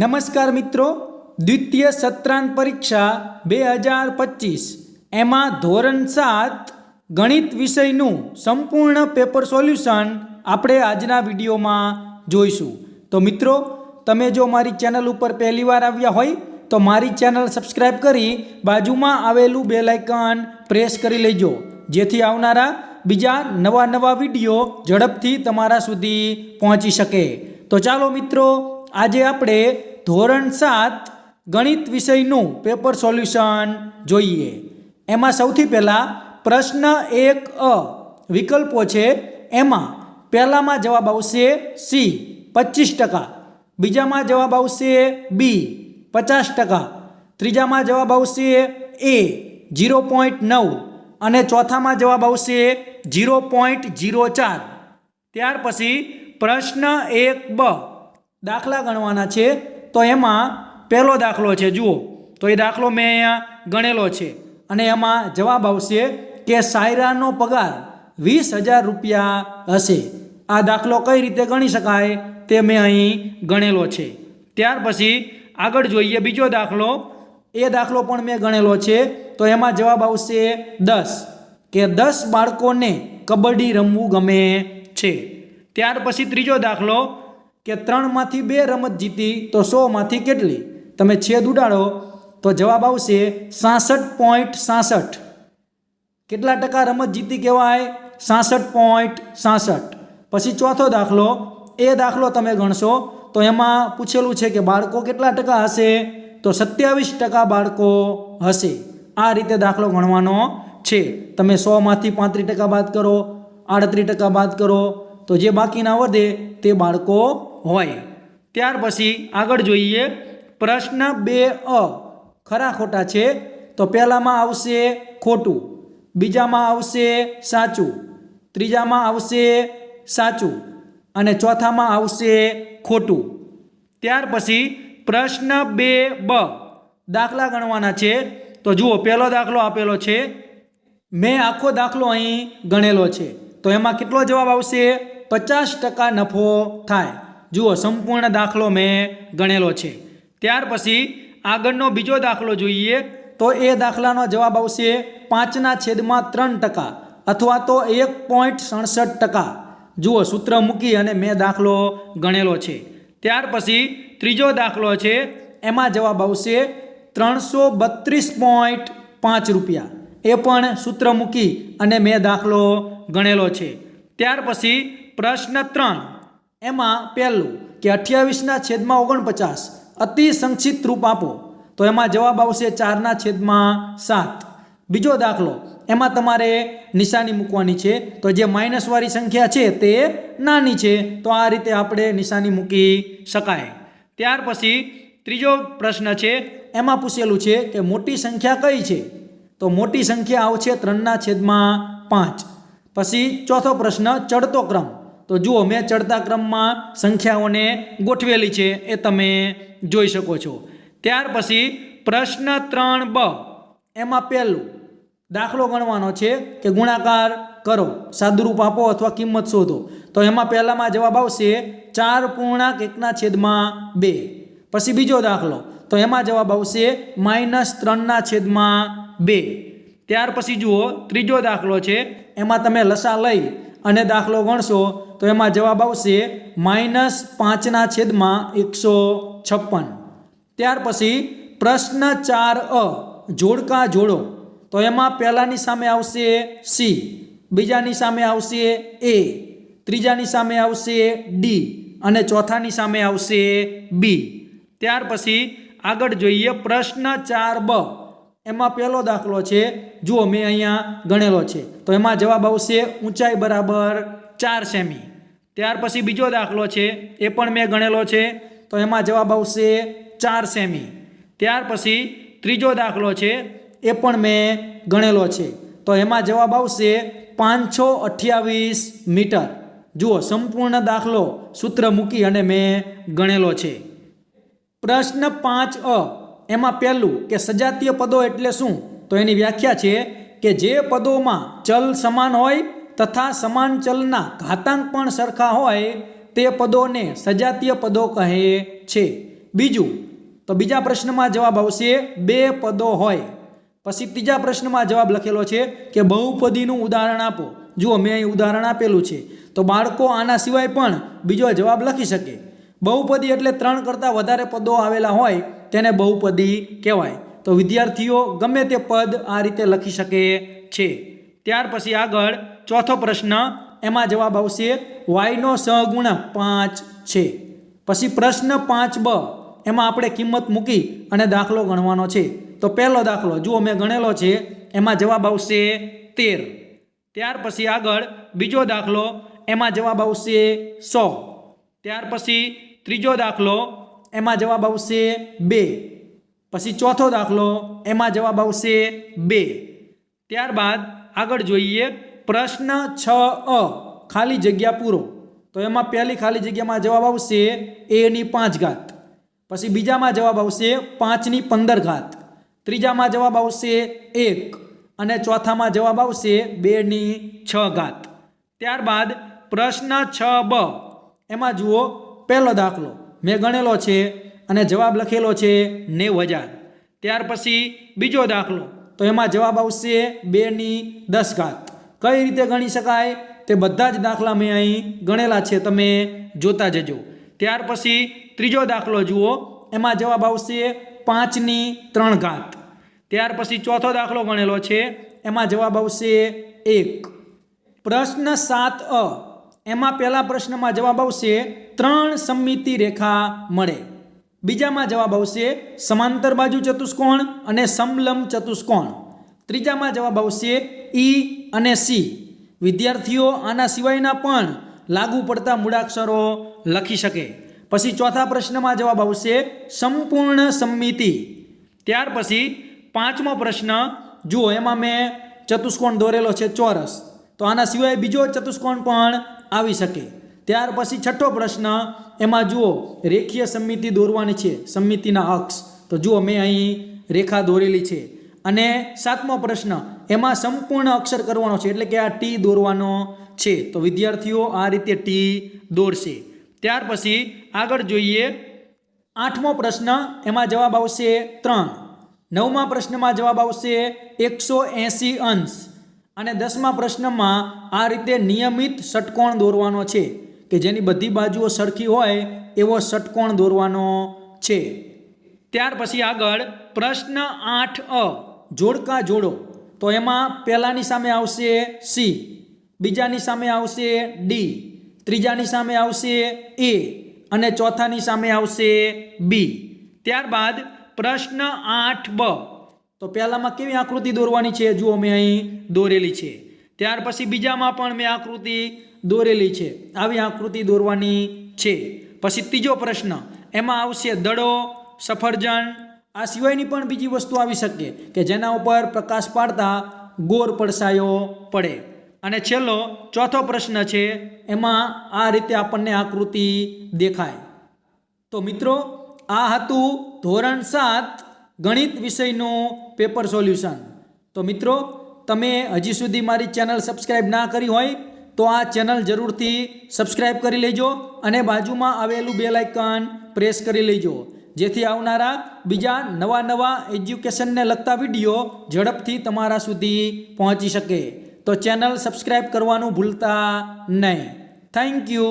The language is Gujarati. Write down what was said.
નમસ્કાર મિત્રો, દ્વિતીય સત્રાંત પરીક્ષા બે હજાર પચીસ. એમાં ધોરણ સાત ગણિત વિષયનું સંપૂર્ણ પેપર સોલ્યુશન આપણે આજના વિડીયોમાં જોઈશું. તો મિત્રો, તમે જો મારી ચેનલ ઉપર પહેલીવાર આવ્યા હોય, તો મારી ચેનલ સબસ્ક્રાઈબ કરી બાજુમાં આવેલું બે લાઇકન પ્રેસ કરી લેજો. જેથી આવનારા બીજા નવા નવા વીડિયો ઝડપથી તમારા સુધી પહોંચી શકે. તો ચાલો મિત્રો આજે આપણે ધોરણ સાત ગણિત વિષયનું પેપર સોલ્યુશન જોઈએ. એમાં સૌથી પહેલાં પ્રશ્ન એક અ વિકલ્પો છે. એમાં પહેલામાં જવાબ આવશે સી, પચીસ ટકા. બીજામાં જવાબ આવશે બી, પચાસ ટકા. ત્રીજામાં જવાબ આવશે એ જીરો પોઈન્ટ નવ. અને ચોથામાં જવાબ આવશે જીરો પોઈન્ટ જીરો ચાર. ત્યાર પછી પ્રશ્ન એક બ. દાખલા ગણવાના છે, તો એમાં પહેલો દાખલો છે, જુઓ. તો એ દાખલો મેં અહીંયા ગણેલો છે. અને એમાં જવાબ આવશે કે સાયરાનો પગાર વીસ હજાર રૂપિયા હશે. આ દાખલો કઈ રીતે ગણી શકાય તે મેં અહીં ગણેલો છે. ત્યાર પછી આગળ જોઈએ બીજો દાખલો. એ દાખલો પણ મેં ગણેલો છે, તો એમાં જવાબ આવશે દસ. કે દસ બાળકોને કબડ્ડી રમવું ગમે છે. ત્યાર પછી ત્રીજો દાખલો. કે ત્રણમાંથી બે રમત જીતી તો સોમાંથી કેટલી? તમે છેદ ઉડાડો તો જવાબ આવશે સાસઠ પોઈન્ટ સાસઠ. કેટલા ટકા રમત જીતી કહેવાય? સાસઠ પોઈન્ટ સાસઠ. પછી ચોથો દાખલો, એ દાખલો તમે ગણશો તો એમાં પૂછેલું છે કે બાળકો કેટલા ટકા હશે? તો સત્યાવીસ ટકા બાળકો હશે. આ રીતે દાખલો ગણવાનો છે. તમે સોમાંથી પાંત્રીસ ટકા બાદ કરો, આડત્રીસ ટકા બાદ કરો, તો જે બાકીના વધે તે બાળકો હોય. ત્યાર પછી આગળ જોઈએ. પ્રશ્ન બે અ. ખરા ખોટા છે? તો પહેલામાં આવશે ખોટું. બીજામાં આવશે સાચું. ત્રીજામાં આવશે સાચું. અને ચોથામાં આવશે ખોટું. ત્યાર પછી પ્રશ્ન બે બ. દાખલા ગણવાના છે. તો જુઓ, પહેલો દાખલો આપેલો છે. મેં આખો દાખલો અહીં ગણેલો છે. તો એમાં કેટલો જવાબ આવશે? પચાસ ટકા નફો થાય. જુઓ, સંપૂર્ણ દાખલો મેં ગણેલો છે. ત્યાર પછી આગળનો બીજો દાખલો જોઈએ તો એ દાખલાનો જવાબ આવશે પાંચના છેદમાં ત્રણ ટકા અથવા તો એક પોઈન્ટ સડસઠ ટકા. જુઓ, સૂત્ર મૂકી અને મેં દાખલો ગણેલો છે. ત્યાર પછી ત્રીજો દાખલો છે, એમાં જવાબ આવશે ત્રણસો બત્રીસ પોઈન્ટ પાંચ રૂપિયા. એ પણ સૂત્ર મૂકી અને મેં દાખલો ગણેલો છે. ત્યાર પછી પ્રશ્ન ત્રણ. એમાં પહેલું કે અઠ્યાવીસના છેદમાં ઓગણપચાસ, અતિ સંક્ષિપ્ત રૂપ આપો. તો એમાં જવાબ આવશે ચારના છેદમાં સાત. બીજો દાખલો, એમાં તમારે નિશાની મૂકવાની છે. તો જે માઇનસવાળી સંખ્યા છે તે નાની છે. તો આ રીતે આપણે નિશાની મૂકી શકાય. ત્યાર પછી ત્રીજો પ્રશ્ન છે, એમાં પૂછેલું છે કે મોટી સંખ્યા કઈ છે? તો મોટી સંખ્યા આવશે ત્રણના છેદમાં પાંચ. પછી ચોથો પ્રશ્ન, ચડતો ક્રમ. તો જુઓ, મેં ચડતા ક્રમમાં સંખ્યાઓને ગોઠવેલી છે, એ તમે જોઈ શકો છો. ત્યાર પછી પ્રશ્ન ત્રણ બ. એમાં પહેલું, દાખલો ગણવાનો છે કે ગુણાકાર કરો, સાદુરૂપ આપો અથવા કિંમત શોધો. તો એમાં પહેલામાં જવાબ આવશે ચાર પૂર્ણાંક એકના છેદમાં બે. પછી બીજો દાખલો, તો એમાં જવાબ આવશે માઇનસ ત્રણના છેદમાં બે. ત્યાર પછી જુઓ, ત્રીજો દાખલો છે, એમાં તમે લસા લઈ અને દાખલો ગણશો તો એમાં જવાબ આવશે માઇનસ પાંચના છેદમાં એકસો છપ્પન. ત્યાર પછી પ્રશ્ન ચાર અ, જોડકા જોડો. તો એમાં પહેલાંની સામે આવશે સી, બીજાની સામે આવશે એ, ત્રીજાની સામે આવશે ડી અને ચોથાની સામે આવશે બી. ત્યાર પછી આગળ જોઈએ પ્રશ્ન ચાર બ. એમાં પહેલો દાખલો છે, જુઓ મેં અહીંયા ગણેલો છે. તો એમાં જવાબ આવશે ઊંચાઈ બરાબર ચાર સેમી. ત્યાર પછી બીજો દાખલો છે, એ પણ મેં ગણેલો છે, તો એમાં જવાબ આવશે ચાર સેમી. ત્યાર પછી ત્રીજો દાખલો છે, એ પણ મેં ગણેલો છે, તો એમાં જવાબ આવશે પાંચસો અઠ્યાવીસ મીટર. જુઓ, સંપૂર્ણ દાખલો સૂત્ર મૂકી અને મેં ગણેલો છે. પ્રશ્ન પાંચ અ, એમાં પહેલું કે સજાતીય પદો એટલે શું? તો એની વ્યાખ્યા છે કે જે પદોમાં ચલ સમાન હોય તથા સમાન ચલના ઘાતાંક પણ સરખા હોય તે પદોને સજાતીય પદો કહે છે. બીજું, તો બીજા પ્રશ્નમાં જવાબ આવશે બે પદો હોય. પછી ત્રીજા પ્રશ્નમાં જવાબ લખેલો છે કે બહુપદીનું ઉદાહરણ આપો. જુઓ, મેં અહીં ઉદાહરણ આપેલું છે. તો બાળકો આના સિવાય પણ બીજો જવાબ લખી શકે. બહુપદી એટલે ત્રણ કરતાં વધારે પદો આવેલા હોય તેને બહુપદી કહેવાય. તો વિદ્યાર્થીઓ ગમે તે પદ આ રીતે લખી શકે છે. ત્યાર પછી આગળ ચોથો પ્રશ્ન એમાં જવાબ આવશે વાયનો સહગુણક પાંચ છે. પછી પ્રશ્ન પાંચ બ, એમાં આપણે કિંમત મૂકી અને દાખલો ગણવાનો છે. તો પહેલો દાખલો, જુઓ મેં ગણેલો છે, એમાં જવાબ આવશે તેર. ત્યાર પછી આગળ બીજો દાખલો, એમાં જવાબ આવશે સો. ત્યાર પછી ત્રીજો દાખલો, એમાં જવાબ આવશે બે. પછી ચોથો દાખલો, એમાં જવાબ આવશે બે. ત્યારબાદ આગળ જોઈએ પ્રશ્ન છ અ. ખાલી જગ્યા પૂરો. તો એમાં પહેલી ખાલી જગ્યામાં જવાબ આવશે એની પાંચ ઘાત. પછી બીજામાં જવાબ આવશે પાંચની પંદર ઘાત. ત્રીજામાં જવાબ આવશે એક. અને ચોથામાં જવાબ આવશે બેની છ ઘાત. ત્યારબાદ પ્રશ્ન છ બ. એમાં જુઓ, પહેલો દાખલો. મેં ગણેલો છે અને જવાબ લખેલો છે નેવ હજાર. ત્યાર પછી બીજો દાખલો. તો એમાં જવાબ આવશે બેની દસ ઘાત. કઈ રીતે ગણી શકાય તે બધા જ દાખલા મેં અહીં ગણેલા છે, તમે જોતા જજો. ત્યાર પછી ત્રીજો દાખલો જુઓ, એમાં જવાબ આવશે પાંચની ત્રણ ઘાત. ત્યાર પછી ચોથો દાખલો ગણેલો છે, એમાં જવાબ આવશે એક. પ્રશ્ન સાત અ. એમાં પહેલા પ્રશ્નમાં જવાબ આવશે ત્રણ સમિતિ રેખા મળે. બીજામાં જવાબ આવશે સમાંતર બાજુ ચતુષ્કોણ અને સમલંબ ચતુષ્કોણ. ત્રીજામાં જવાબ આવશે ઈ અને સી વિદ્યાર્થીઓ, આના સિવાયના પણ લાગુ પડતા મૂળાક્ષરો લખી શકે. પછી ચોથા પ્રશ્નમાં જવાબ આવશે સંપૂર્ણ સંમિતિ. ત્યાર પછી પાંચમો પ્રશ્ન, જુઓ, એમાં મેં ચતુષ્કોણ દોરેલો છે ચોરસ. તો આના સિવાય બીજો ચતુષ્કોણ પણ આવી શકે. ત્યાર પછી છઠ્ઠો પ્રશ્ન, એમાં જુઓ, રેખીય સંમિતિ દોરવાની છે, સંમિતિના અક્ષ. તો જુઓ, મેં અહીં રેખા દોરેલી છે. અને સાતમો પ્રશ્ન, એમાં સંપૂર્ણ અક્ષર કરવાનો છે. એટલે કે આ ટી દોરવાનો છે. તો વિદ્યાર્થીઓ આ રીતે ટી દોરશે. ત્યાર પછી આગળ જોઈએ આઠમો પ્રશ્ન, એમાં જવાબ આવશે ત્રણ. નવમા પ્રશ્નમાં જવાબ આવશે એકસો એંસી અંશ. અને દસમા પ્રશ્નમાં આ રીતે નિયમિત ષટકોણ દોરવાનો છે. કે જેની બધી બાજુઓ સરખી હોય, એવો ષટકોણ દોરવાનો છે. ત્યાર પછી આગળ પ્રશ્ન આઠ અ. જોડકા જોડો. તો એમાં પહેલાંની સામે આવશે સી, બીજાની સામે આવશે ડી, ત્રીજાની સામે આવશે એ અને ચોથાની સામે આવશે બી. ત્યારબાદ પ્રશ્ન આઠ બ. તો પહેલામાં કેવી આકૃતિ દોરવાની છે? જુઓ મેં અહીં દોરેલી છે. ત્યાર પછી બીજામાં પણ મેં આકૃતિ દોરેલી છે. આવી આકૃતિ દોરવાની છે. પછી ત્રીજો પ્રશ્ન. એમાં આવશે દડો, સફરજન આ સિવાયની પણ બીજી વસ્તુ આવી શકે કે જેના ઉપર પ્રકાશ પાડતા ગોર પડસાયો પડે. અને છેલ્લો, ચોથો પ્રશ્ન છે, એમાં આ રીતે આપણને આકૃતિ દેખાય. તો મિત્રો, આ હતું ધોરણ સાત ગણિત વિષયનું પેપર સોલ્યુશન. તો મિત્રો, તમે હજી સુધી મારી ચેનલ સબસ્ક્રાઈબ ના કરી હોય, તો આ ચેનલ જરૂરથી સબસ્ક્રાઈબ કરી લેજો અને બાજુમાં આવેલું બેલ આઇકન પ્રેસ કરી લેજો. જેથી આવનારા બીજા નવા નવા એજ્યુકેશનને લગતા વીડિયો ઝડપથી તમારા સુધી પહોંચી શકે. તો ચેનલ સબસ્ક્રાઈબ કરવાનું ભૂલતા નહીં. Thank you.